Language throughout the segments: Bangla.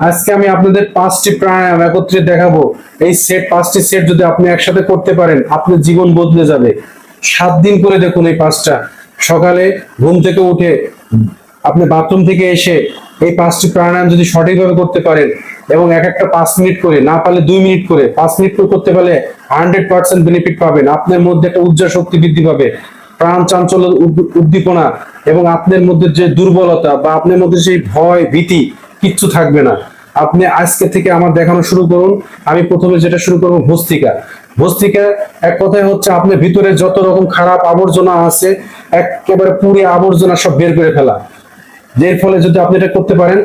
আজকে আমি আপনাদের পাঁচটি প্রাণায়াম একত্রে দেখাবো। এই সেট পাঁচটি সেট যদি আপনি একসাথে করতে পারেন, আপনার জীবন বদলে যাবে। সাত দিন করে দেখুন এই পাঁচটা। সকালে ঘুম থেকে উঠে আপনি বাথরুম থেকে এসে এই পাঁচটি প্রাণায়াম যদি সঠিকভাবে করতে পারেন এবং এক একটা পাঁচ মিনিট করে, না পারলে দুই মিনিট করে, পাঁচ মিনিট করে করতে পারলে হান্ড্রেড পার্সেন্ট বেনিফিট পাবেন। আপনার মধ্যে একটা উজ্জ্বল শক্তি বৃদ্ধি পাবে। প্রাণ চাঞ্চল্য উদ- উদ্দীপনা এবং আপনার মধ্যে যে দুর্বলতা বা আপনার মধ্যে সেই ভয়, ভীতি কিচ্ছু থাকবে না। আপনি আজকে থেকে আমার দেখানো শুরু করুন। আমি প্রথমে যেটা শুরু করব, ভস্তিকা। ভস্তিকা এক কথায় হচ্ছে আপনার ভিতরে যত রকম খারাপ আবর্জনা আছে, একেবারে পুরে আবর্জনা সব বের করে ফেলা। এর ফলে যদি আপনি এটা করতে পারেন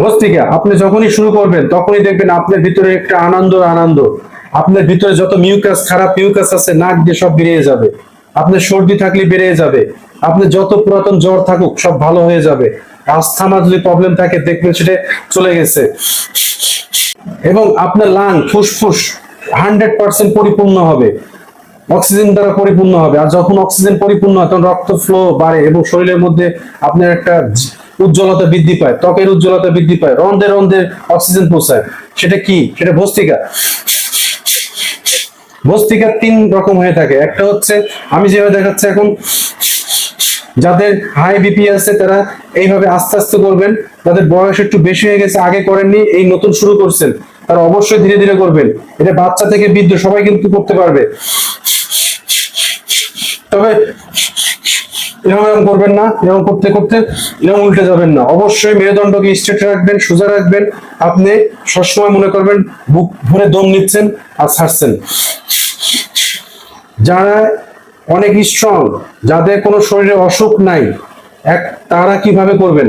ভস্তিকা আপনি যখনই শুরু করবেন, তখনই দেখবেন আপনার ভিতরে একটা আনন্দ আনন্দ। আপনার ভিতরে যত মিউকাস খারাপ মিউকাস আছে, নাক দিয়ে সব বেরিয়ে যাবে। আপনার সর্দি থাকলে বেরিয়ে যাবে। আপনি যত পুরাতন জ্বর থাকুক, সব ভালো হয়ে যাবে। আস্থামা যদি প্রবলেম থাকে, দেখবেন সেটা চলে গেছে। এবং আপনার লাং ফুসফুস হান্ড্রেড পার্সেন্ট পরিপূর্ণ হবে। অক্সিজেন দ্বারা পরিপূর্ণ হবে। আর যখন অক্সিজেন পরিপূর্ণ হয়, তখন রক্ত ফ্লো বাড়ে এবং শরীরের মধ্যে আপনার একটা উজ্জ্বলতা বৃদ্ধি পায়, ত্বকের উজ্জ্বলতা বৃদ্ধি পায় রন্ধে রন্ধে অক্সিজেন পৌঁছায়। সেটা কি? সেটা ভস্তিকা। ভস্তিকা তিন রকম হয়ে থাকে। একটা হচ্ছে, আমি যেভাবে দেখাচ্ছি এখন, যাদের হাই বিপি আছে, তারা এইভাবে আস্তে আস্তে করবেন। যাদের বয়স একটু বেশি হয়ে গেছে, আগে করেননি, এই নতুন শুরু করছেন। তারা অবশ্যই ধীরে ধীরে করবেন। এটা বাচ্চা থেকে বৃদ্ধ সবাই কিন্তু করতে পারবে। তবে এরকম করবেন না, এরকম করতে করতে এরকম উল্টে যাবেন না। অবশ্যই মেরুদণ্ডকে স্ট্রেট রাখবেন, সোজা রাখবেন। আপনি সবসময় মনে করবেন বুক ভরে দম নিচ্ছেন আর ছাড়ছেন। যারা অনেক স্ট্রং যাদের কোনো শরীরে অসুখ নাই, এক তারা কীভাবে করবেন?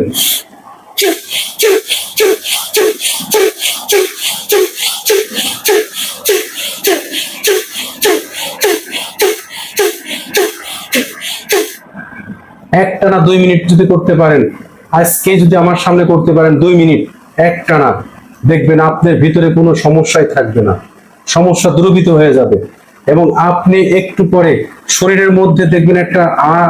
একটানা দুই মিনিট যদি করতে পারেন, আজকে যদি আমার সামনে করতে পারেন দুই মিনিট, একটানা, দেখবেন আপনার ভিতরে কোনো সমস্যাই থাকবে না। সমস্যা দূরীভূত হয়ে যাবে। এবং আপনি একটু পরে শরীরের মধ্যে দেখবেন একটা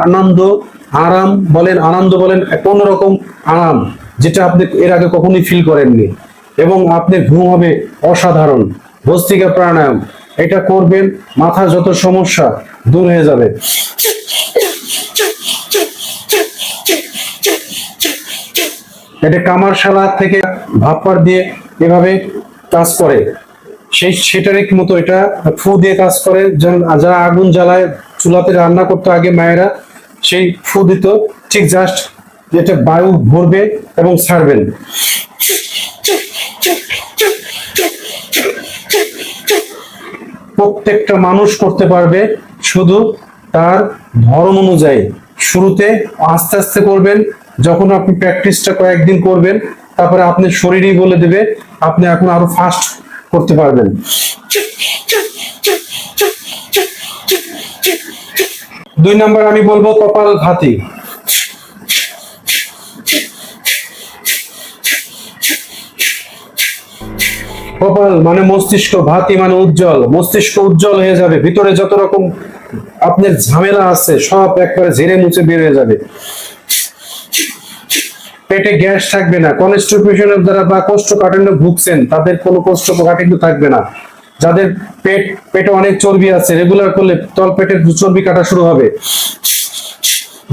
আনন্দ, আরাম বলেন, আনন্দ বলেন রকম আরাম, যেটা আপনি এর আগে কখনোই ফিল করেননি। এবং আপনি ঘুম হবে অসাধারণ, ভস্তিকা প্রাণায়াম, এটা করবেন, মাথার যত সমস্যা দূর হয়ে যাবে। এটা কামারশালা থেকে ভাপ্পার দিয়ে এভাবে কাজ করে। সেই সেটারই মতো এটা ফু দিয়ে কাজ করে। যারা আগুন জ্বালায়, চুলাতে রান্না করতে আগে মায়েরা, সেই ফু দিত। ঠিক জাস্ট যেটা বায়ু ভরবে এবং ছাড়বেন প্রত্যেকটা মানুষ করতে পারবে শুধু তার ধর্ম অনুযায়ী। শুরুতে আস্তে আস্তে করবেন যখন আপনি প্র্যাকটিসটা কয়েকদিন করবেন, তারপরে আপনি শরীরই বলে দেবে, আপনি এখন আরও ফাস্ট করতে পারবেন। দুই নাম্বার আমি বলব কপাল ঘাতি। কপাল মানে মস্তিষ্ক ভাতি মানে উজ্জ্বল। মস্তিষ্ক উজ্জ্বল হয়ে যাবে, ভিতরে যত রকম আপনার ঝামেলা আছে, সব একবারে ঝেড়ে মুছে বের হয়ে যাবে। পেটে গ্যাস থাকবে না কনস্টিপেশনের দ্বারা বা কোষ্ঠকাঠিন্য ভুগছেন, তাদের কোনো কোষ্ঠকাঠিন্য থাকবে না। যাদের পেট, পেটে অনেক চর্বি আছে রেগুলার করলে তল পেটের চর্বি কাটা শুরু হবে।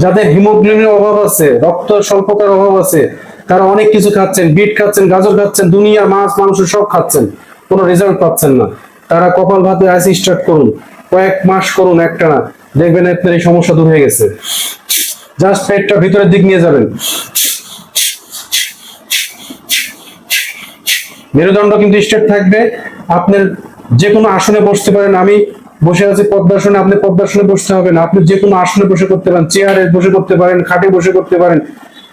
যাদের হিমোগ্লোবিনের অভাব আছে, রক্ত স্বল্পতার অভাব আছে, তারা অনেক কিছু খাচ্ছেন, বিট খাচ্ছেন, গাজর খাচ্ছেন দুনিয়া মাছ, মাংস সব খাচ্ছেন, কোনো রেজাল্ট পাচ্ছেন না। তারা কপাল ভাতে আইসি স্টার্ট করুন, কয়েক মাস করুন একটানা, দেখবেন আপনার এই সমস্যা দূর হয়ে গেছে। জাস্ট পেটটা ভিতরের দিক নিয়ে যাবেন। মেরুদণ্ড কিন্তু স্ট্রেট থাকবে। আপনার যে কোনো আসনে বসতে পারেন। আমি বসে আছি পদ্মাসনে আপনি পদ্মাসনে বসতে হবে না। আপনি যে কোনো আসনে বসে করতে পারেন, চেয়ারে বসে করতে পারেন, খাটে বসে করতে পারেন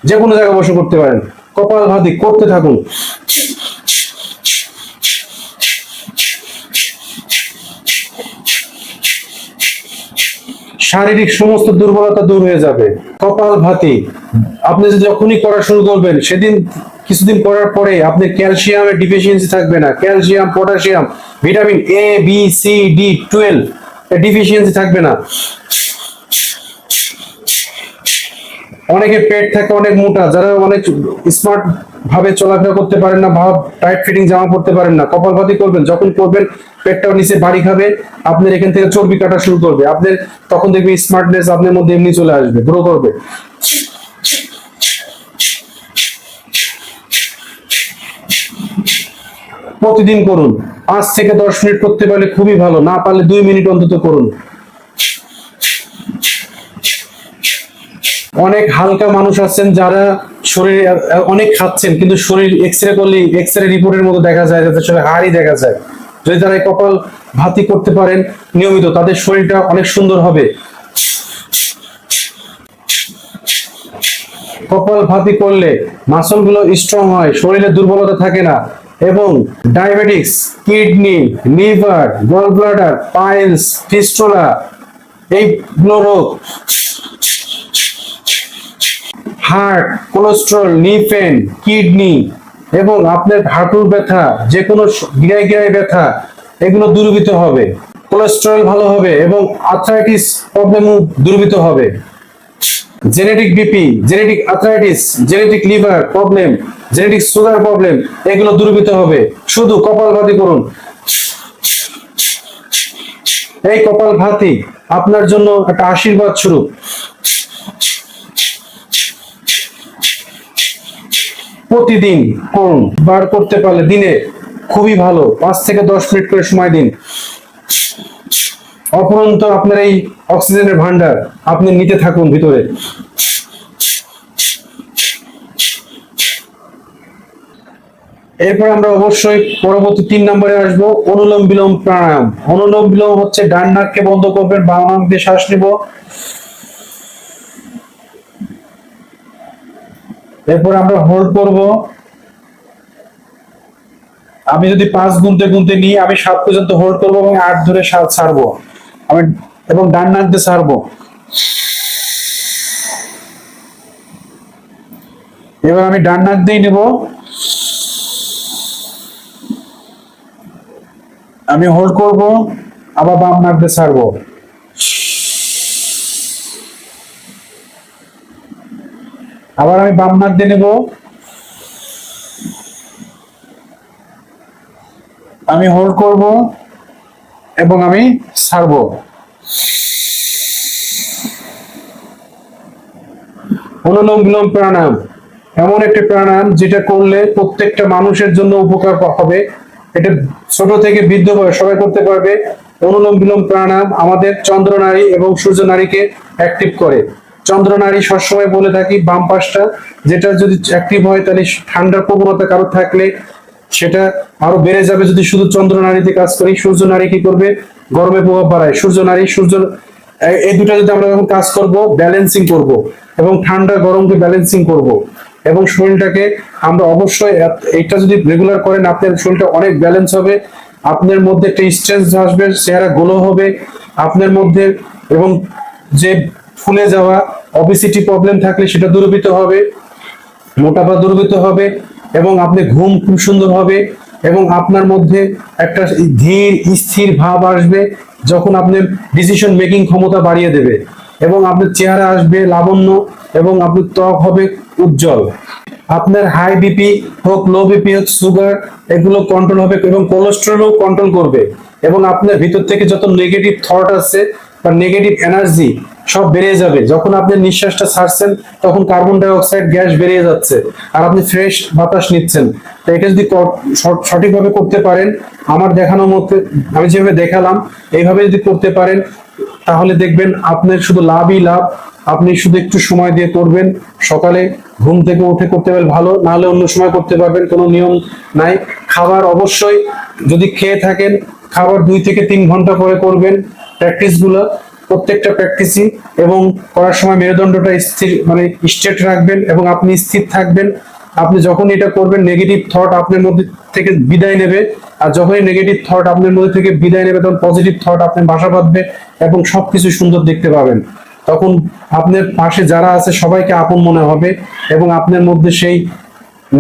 যে কোনো জায়গায় বসে করতে পারেন। কপাল ভাতি, করতে থাকুন। শারীরিক সমস্ত দুর্বলতা দূর হয়ে যাবে। কপাল ভাতি, আপনি যখনই করা শুরু করবেন, সেদিন কিছুদিন করার পরে আপনার ক্যালসিয়ামের ডিফিসিয়েন্সি থাকবে না। Calcium potassium vitamin A B C D twelve deficiency থাকবে না। অনেকে পেট থাকে, অনেক মোটা, যারা অনেক স্মার্ট ভাবে চলাফেরা করতে পারেন না ভাব টাইট ফিটিং জামা পরতে পারেন না, কপালভাতি করবেন। যখন করবেন, পেটটাও নিচে বাড়ি খাবে, আপনার এখান থেকে চর্বি কাটা শুরু করবে। আপনার, তখন দেখবে স্মার্টনেস আপনার মধ্যে এমনি চলে আসবে গ্রো করবে। প্রতিদিন করুন। পাঁচ থেকে দশ মিনিট করতে পারলে খুবই ভালো, না পারলে দুই মিনিট অন্তত করুন। অনেক হালকা মানুষ আছেন যারা শরীরে অনেক খাচ্ছেন, কিন্তু শরীর এক্স রে করলে এক্স রে রিপোর্টের মতো দেখা যায়, যাতে শরীরে হাড়ই দেখা যায়। যদি তারা কপাল ভাতি করতে পারেন, নিয়মিত তাদের শরীরটা অনেক সুন্দর হবে। কপাল ভাতি করলে মাসলগুলো স্ট্রং হয়, শরীরে দুর্বলতা থাকে না। এবং diabetics, kidney, liver gall bladder piles, fistula এইগুলো রোগ heart, cholesterol knee pain kidney এবং আপনার হাঁটুর ব্যথা যে কোনো গিরায় গিরায় ব্যথা, এগুলো দূরীভূত হবে। কোলেস্ট্রল ভালো হবে এবং আর্থ্রাইটিস প্রবলেমও দূরীভূত হবে। Genetic BP, genetic arthritis genetic liver problem genetic sugar problem এগুলো দূরীভূত হবে। শুধু কপাল ভাতি করুন। এই কপাল ভাতি আপনার জন্য একটা আশীর্বাদ স্বরূপ। প্রতিদিন করুন। বার করতে পারলে দিনে খুবই ভালো। পাঁচ থেকে দশ মিনিট করে সময় দিন। অপরন্ত আপনার এই অক্সিজেনের ভান্ডার আপনি নিতে থাকুন ভিতরে। এরপর আমরা অবশ্যই পরবর্তী তিন নম্বরে আসব, অনুলোম বিলোম প্রাণায়াম। অনুলোম বিলোম হচ্ছে ডান নাককে বন্ধ করবেন, বাম নাক দিয়ে শ্বাস নিব। এরপর আমরা হোল্ড করব। আমি যদি পাঁচ গুনতে গুনতে নিই, আমি সাত পর্যন্ত হোল্ড করব এবং আট ধরে সাত ছাড়বো। আমি এবং ডান নাক দিয়ে ছাড়বো। এবার আমি ডান নাক দিয়ে নেব। আমি হোল্ড করব, আবার বাম নাক দিয়ে ছাড়বো। আবার আমি বাম নাক দিয়ে নেব। আমি হোল্ড করব। এবং আমি ছাড়ব অনুলোম বিলোম প্রাণায়াম। এমন একটি প্রাণায়াম যেটা করলে প্রত্যেকটা মানুষের জন্য উপকার হবে। এটা ছোট থেকে বৃদ্ধ বয়স সবাই করতে পারবে। অনুলোম বিলোম প্রাণায়াম আমাদের চন্দ্র নারী এবং সূর্য নারীকে অ্যাক্টিভ করে। চন্দ্র নারী সবসময় বলে থাকি বাম পাশটা যেটা যদি অ্যাক্টিভ হয় তাহলে ঠান্ডার প্রবণতা কারও থাকলে সেটা আরও বেড়ে যাবে যদি শুধু চন্দ্র নারীতে কাজ করি, সূর্য নারী কি করবে? গরমে প্রভাব বাড়ায়। সূর্য নারী, সূর্য এই- দুটা যদি আমরা যখন কাজ করব ব্যালেন্সিং করব এবং ঠান্ডা গরমকে ব্যালেন্সিং করব এবং শরীরটাকে আমরা অবশ্যই এটা যদি রেগুলার করেন, আপনার শরীরটা অনেক ব্যালেন্স হবে, আপনার মধ্যে একটা স্ট্রেস আসবে, চেহারা গোলো হবে, আপনার মধ্যে এবং যে ফুলে যাওয়া অবিসিটি প্রবলেম থাকলে সেটা দূরীভূত হবে মোটাপা দূরীভূত হবে এবং আপনি ঘুম খুব সুন্দর হবে এবং আপনার মধ্যে একটা ধীর, স্থির ভাব আসবে যখন আপনার ডিসিশন মেকিং ক্ষমতা বাড়িয়ে দেবে এবং আপনার চেহারা আসবে লাবণ্য এবং আপনার ত্বক হবে উজ্জ্বল। আপনার হাই বিপি হোক লো বিপি হোক সুগার এগুলো কন্ট্রোল হবে এবং কোলেস্ট্রলও কন্ট্রোল করবে এবং আপনার ভিতর থেকে যত নেগেটিভ থট আছে বা নেগেটিভ এনার্জি সব বেড়ে যাবে। যখন আপনি নিঃশ্বাসটা ছাড়ছেন, তখন কার্বন ডাই অক্সাইড গ্যাস বেরিয়ে যাচ্ছে। আর আপনি ফ্রেশ বাতাস নিচ্ছেন। তো এটা যদি সঠিকভাবে করতে পারেন, আমার দেখানো মতে আমি যেভাবে দেখালাম, এইভাবে যদি করতে পারেন, তাহলে দেখবেন আপনার শুধু লাভই লাভ। আপনি শুধু একটু সময় দিয়ে করবেন। সকালে ঘুম থেকে উঠে করতে পারলে ভালো, নাহলে অন্য সময় করতে পারবেন, কোনো নিয়ম নাই। খাবার অবশ্যই যদি খেয়ে থাকেন, খাবার দুই থেকে তিন ঘণ্টা পরে করবেন। প্র্যাকটিসগুলো প্রত্যেকটা প্র্যাকটিসই এবং করার সময় মেরুদণ্ডটা স্থির মানে স্ট্রেট রাখবেন এবং আপনি স্থির থাকবেন। আপনি যখন এটা করবেন নেগেটিভ থট আপনার মধ্যে থেকে বিদায় নেবে। আর যখনই নেগেটিভ থট আপনার মধ্যে থেকে বিদায় নেবে, তখন পজিটিভ থট আপনি বাসা বাঁধবে এবং সবকিছু সুন্দর দেখতে পাবেন। তখন আপনার পাশে যারা আছে, সবাইকে আপন মনে হবে এবং আপনার মধ্যে সেই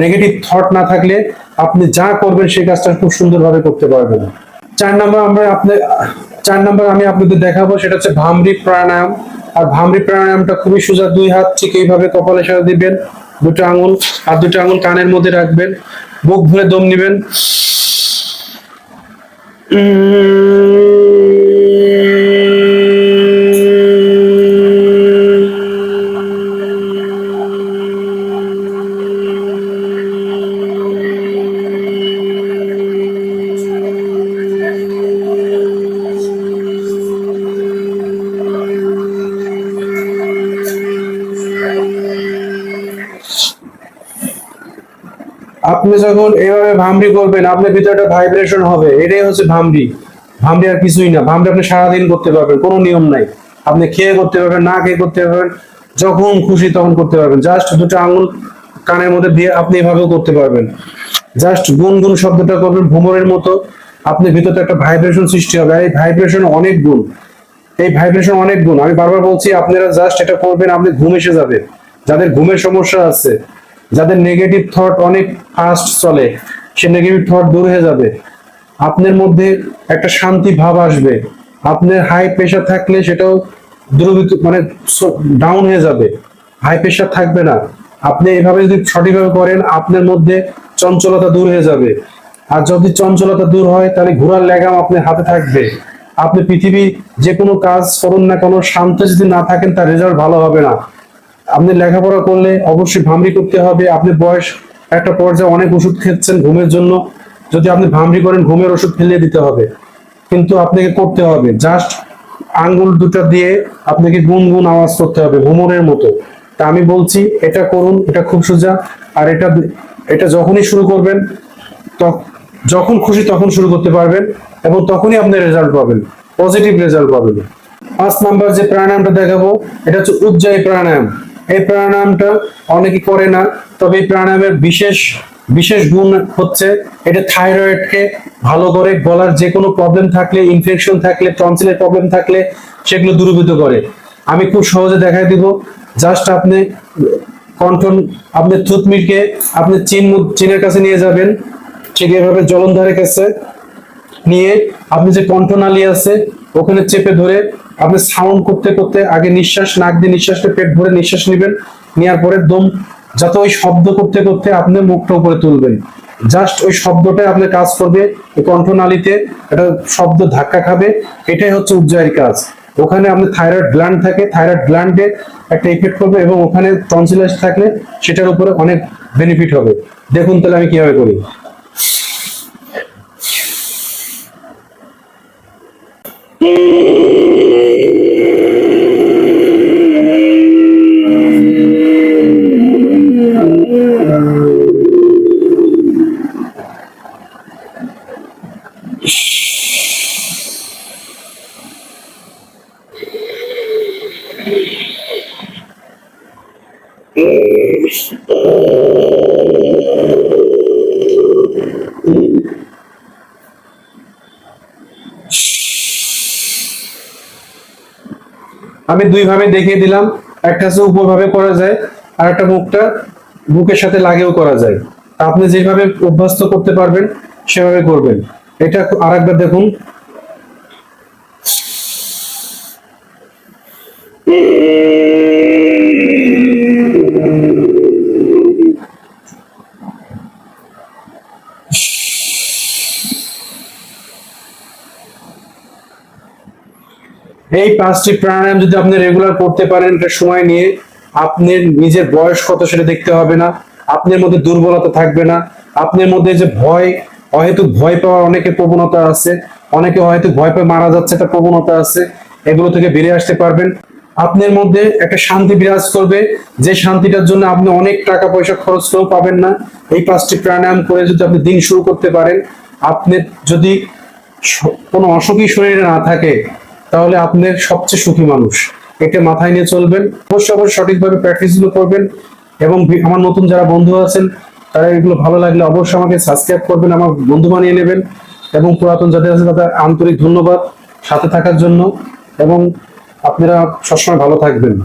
নেগেটিভ থট না থাকলে আপনি যা করবেন, সেই কাজটা খুব সুন্দরভাবে করতে পারবেন। চার নাম্বার আমরা আপনার চার নম্বর আমি আপনাদের দেখাবো, সেটা হচ্ছে ভামরি প্রাণায়াম। আর ভামরি প্রাণায়ামটা খুবই সোজা, দুই হাত ঠিক এইভাবে কপালে সাথে দিবেন, দুটো আঙুল, আর দুটো আঙুল কানের মধ্যে রাখবেন, বুক ভরে দম নেবেন। আপনি যখন এভাবে ভামরি করবেন, আপনার ভিতরে একটা ভাইব্রেশন হবে। এটাই হচ্ছে ভামরি। ভামরি আর কিছুই না। ভামরি আপনি সারাদিন করতে পারবেন, কোনো নিয়ম নাই। আপনি খেয়ে করতে পারবেন, না খেয়ে করতে পারবেন, যখন খুশি তখন করতে পারবেন। জাস্ট দুটো আঙুল কানের মধ্যে দিয়ে আপনি এভাবেও করতে পারবেন। জাস্ট গুনগুন শব্দটা করবেন, ভ্রমরের মতো। আপনি ভিতরে একটা ভাইব্রেশন সৃষ্টি হবে। আর এই ভাইব্রেশন অনেক গুণ। এই ভাইব্রেশন অনেক গুণ। আমি বারবার বলছি, আপনারা জাস্ট এটা করবেন, আপনি ঘুম এসে যাবে যাদের ঘুমের সমস্যা আছে, যাদের নেগেটিভ থট অনেক ফাস্ট চলে, সে নেগেটিভ থট দূর হয়ে যাবে। আপনার মধ্যে একটা শান্তি ভাব আসবে। আপনার হাই প্রেশার থাকলে সেটাও দ্রবিত মানে ডাউন হয়ে যাবে। হাই প্রেশার থাকবে না। আপনি এভাবে যদি সঠিকভাবে করেন, আপনার মধ্যে চঞ্চলতা দূর হয়ে যাবে। আর যদি চঞ্চলতা দূর হয়, তাহলে ঘোড়ার লেগাম আপনার হাতে থাকবে। আপনি পৃথিবী যে কোনো কাজ করুন না কোনো, শান্ত যদি না থাকেন, তার রেজাল্ট ভালো হবে না। আপনি লেখাপড়া করলে অবশ্যই ভামরি করতে হবে। আপনি বয়স একটা পর্যায়ে অনেক ওষুধ খেচ্ছেন ঘুমের জন্য। যদি আপনি ভামরি করেন, ঘুমের ওষুধ ফেলিয়ে দিতে হবে। কিন্তু আপনাকে করতে হবে। জাস্ট আঙ্গুল দুটো দিয়ে আপনাকে গুনগুন আওয়াজ করতে হবে, ভ্রমণের মতো। তা আমি বলছি, এটা করুন, এটা খুব সোজা। আর এটা এটা যখনই শুরু করবেন যখন খুশি তখন শুরু করতে পারবেন এবং তখনই আপনি রেজাল্ট পাবেন। পজিটিভ রেজাল্ট পাবেন। পাঁচ নাম্বার যে প্রাণায়ামটা দেখাবো, এটা হচ্ছে উজ্জায়ী প্রাণায়াম। এই প্রাণায়ামটা অনেকে করে না, তবে এই প্রাণায়ামের বিশেষ বিশেষ গুণ হচ্ছে এটা থাইরয়েডকে ভালো করে গলার যে কোনো প্রবলেম থাকলে ইনফেকশন থাকলে টনসিলের প্রবলেম থাকলে সেগুলো দূরীভূত করে। আমি খুব সহজে দেখাই দিব জাস্ট আপনি কন্ট্রোল আপনি থুতমিটকে আপনি চিন চিনের কাছে নিয়ে যাবেন, ঠিক এভাবে জলন্ধারের কাছে নিয়ে আপনি যে কণ্ঠনালী আছে, ওখানে চেপে ধরে আপনি সাউন্ড করতে করতে আগে নিঃশ্বাস, নাক দিয়ে নিঃশ্বাসটা পেট ভরে নিঃশ্বাস নেবেন। নেওয়ার পরে দম, যাতে ওই শব্দ করতে করতে আপনি মুখটা উপরে তুলবেন। জাস্ট ওই শব্দটাই আপনি কাজ করবে কণ্ঠনালীতে একটা শব্দ ধাক্কা খাবে, এটাই হচ্ছে উজ্জায়ের কাজ। ওখানে আপনার থাইরয়েড গ্ল্যান্ড থাকে থাইরয়েড গ্ল্যান্ডে একটা ইফেক্ট করবে এবং ওখানে টনসিলাস থাকলে সেটার উপরে অনেক বেনিফিট হবে। দেখুন তাহলে আমি কীভাবে করি। E আমি দুই ভাবে দেখিয়ে দিলাম। একটা হচ্ছে উপর ভাবে করা যায়, আর একটা মুখটা বুকের সাথে লাগেও করা যায়। আপনি যেভাবে অভ্যস্ত করতে পারবেন, সেভাবে করবেন। এটা আরেকবার দেখুন। এই পাঁচটি প্রাণায়াম যদি আপনি রেগুলার করতে পারেন একটা সময় নিয়ে আপনার নিজের বয়স কত সেটা দেখতে হবে না, আপনার মধ্যে দুর্বলতা থাকবে না, আপনার মধ্যে যে ভয় হয়তো ভয় পাওয়ার অনেকের প্রবণতা আছে, অনেকে হয়তো ভয় পেয়ে মারা যাচ্ছে একটা প্রবণতা আছে, এগুলো থেকে বেরিয়ে আসতে পারবেন। আপনার মধ্যে একটা শান্তি বিরাজ করবে, যে শান্তিটার জন্য আপনি অনেক টাকা পয়সা খরচ করেও পাবেন না। এই পাঁচটি প্রাণায়াম করে যদি আপনি দিন শুরু করতে পারেন আপনি যদি কোনো অসুখী শরীরে না থাকে তাহলে আপনি সবচেয়ে সুখী মানুষ। এটা মাথায় নিয়ে চলবেন, অবশ্যই অবশ্যই সঠিকভাবে প্র্যাকটিসগুলো করবেন এবং আমার নতুন যারা বন্ধু আছেন, তারা এগুলো ভালো লাগলে অবশ্যই আমাকে সাবস্ক্রাইব করবেন, আমার বন্ধু বানিয়ে নেবেন এবং পুরাতন যাদের আছে তাদের আন্তরিক ধন্যবাদ সাথে থাকার জন্য এবং আপনারা সবসময় ভালো থাকবেন।